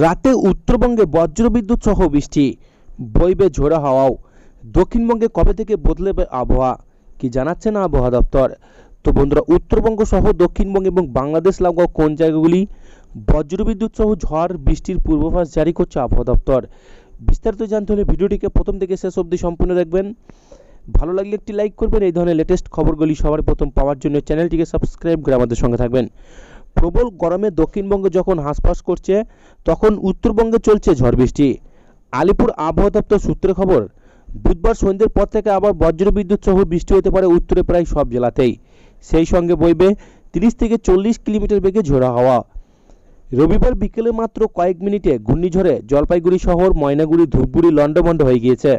রাতে উত্তরবঙ্গে বজ্রবিদ্যুৎ সহ বৃষ্টি। বইবে ঝোড়া হাওয়াও। দক্ষিণবঙ্গে কবে থেকে বদলেবে আবহাওয়া? কি জানাচ্ছে না আবহাওয়া দপ্তর? তো বন্ধুরা, উত্তরবঙ্গ সহ দক্ষিণবঙ্গ এবং বাংলাদেশ লাগোয়া কোন জায়গাগুলি বজ্রবিদ্যুৎ সহ ঝড় বৃষ্টির পূর্বাভাস জারি করছে আবহাওয়া দপ্তর? বিস্তারিত জানতে হলে ভিডিওটিকে প্রথম থেকে শেষ অবধি সম্পূর্ণ দেখবেন। ভালো লাগলে একটি লাইক করবেন। এই ধরনের লেটেস্ট খবরগুলি সবার প্রথম পাওয়ার জন্য চ্যানেলটিকে সাবস্ক্রাইব করে আমাদের সঙ্গে থাকবেন। প্রবল গরমে দক্ষিণবঙ্গে যখন হাঁসফাঁস করছে, তখন উত্তরবঙ্গে চলছে ঝড় বৃষ্টি। আলিপুর আবহাওয়া দপ্তর সূত্রে খবর, বুধবার সন্ধ্যের পর থেকে আবার বজ্রবিদ্যুৎ সহ বৃষ্টি হতে পারে উত্তরে প্রায় সব জেলাতেই। সেই সঙ্গে বইবে তিরিশ থেকে চল্লিশ কিলোমিটার বেগে ঝোড়ো হাওয়া। রবিবার বিকেলে মাত্র কয়েক মিনিটে ঘূর্ণিঝড়ে জলপাইগুড়ি শহর, ময়নাগুড়ি, ধূপগুড়ি লন্ডভন্ড হয়ে গিয়েছে।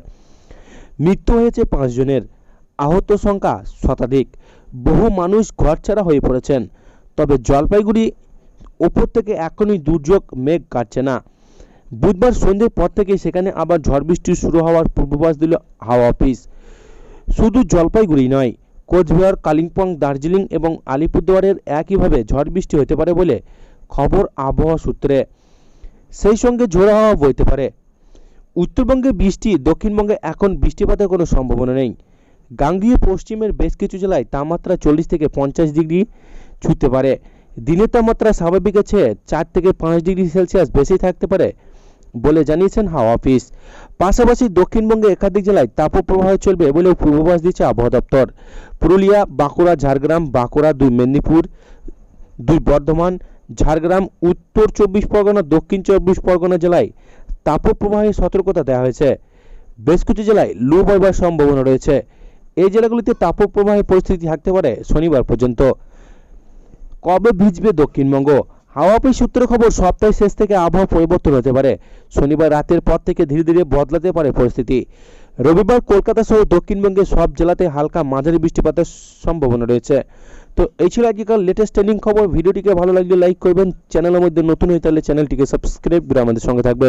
মৃত্যু হয়েছে পাঁচজনের আহত সংখ্যা শতাধিক। বহু মানুষ ঘরছাড়া হয়ে পড়েছেন। তবে জলপাইগুড়ি ওপর থেকে এখনই দুর্যোগ মেঘ কাটছে না। বুধবার সন্ধ্যের পর থেকে সেখানে আবার ঝড় বৃষ্টি শুরু হওয়ার পূর্বাভাস দিল হাওয়া অফিস। শুধু জলপাইগুড়ি নয়, কোচবিহার, কালিম্পং, দার্জিলিং এবং আলিপুরদুয়ারের একইভাবে ঝড় বৃষ্টি হতে পারে বলে খবর আবহাওয়া সূত্রে। সেই সঙ্গে ঝোড়ো হাওয়া বইতে পারে। উত্তরবঙ্গে বৃষ্টি, দক্ষিণবঙ্গে এখন বৃষ্টিপাতের কোনো সম্ভাবনা নেই। গাঙ্গীয় পশ্চিমের বেশ কিছু জেলায় তাপমাত্রা চল্লিশ থেকে পঞ্চাশ ডিগ্রি ছুঁতে পারে। দিনের তাপমাত্রা স্বাভাবিকের চেয়ে চার থেকে পাঁচ ডিগ্রি সেলসিয়াস বেশি থাকতে পারে বলে জানিয়েছেন হাওয়া অফিস। পাশাপাশি দক্ষিণবঙ্গে একাধিক জেলায় তাপপ্রবাহ চলবে বলেও পূর্বাভাস দিচ্ছে আবহাওয়া দপ্তর। পুরুলিয়া, বাঁকুড়া, ঝাড়গ্রাম, বাঁকুড়া, দুই মেদিনীপুর, দুই বর্ধমান, ঝাড়গ্রাম, উত্তর চব্বিশ পরগনা, দক্ষিণ চব্বিশ পরগনা জেলায় তাপপ্রবাহের সতর্কতা দেওয়া হয়েছে। বেশ কিছু জেলায় লু বইবার সম্ভাবনা রয়েছে। এই জেলাগুলিতে তাপপ্রবাহের পরিস্থিতি থাকতে পারে শনিবার পর্যন্ত। কবে ভিজবে দক্ষিণবঙ্গ? হাওয়া অফিস সূত্রে খবর, সপ্তাহের শেষ থেকে আবহাওয়া পরিবর্তন হতে পারে। শনিবার রাতের পর থেকে ধীরে ধীরে বদলাতে পারে পরিস্থিতি। রবিবার কলকাতা সহ দক্ষিণবঙ্গে সব জেলাতে হালকা মাঝারি বৃষ্টিপাতের সম্ভাবনা রয়েছে। তো এই ছিল আজকাল লেটেস্ট ট্রেন্ডিং খবর। ভিডিওটিকে ভালো লাগলে লাইক করবেন। চ্যানেলের মধ্যে নতুন হয়ে তাহলে চ্যানেলটিকে সাবস্ক্রাইব করে আমাদের সঙ্গে থাকবেন।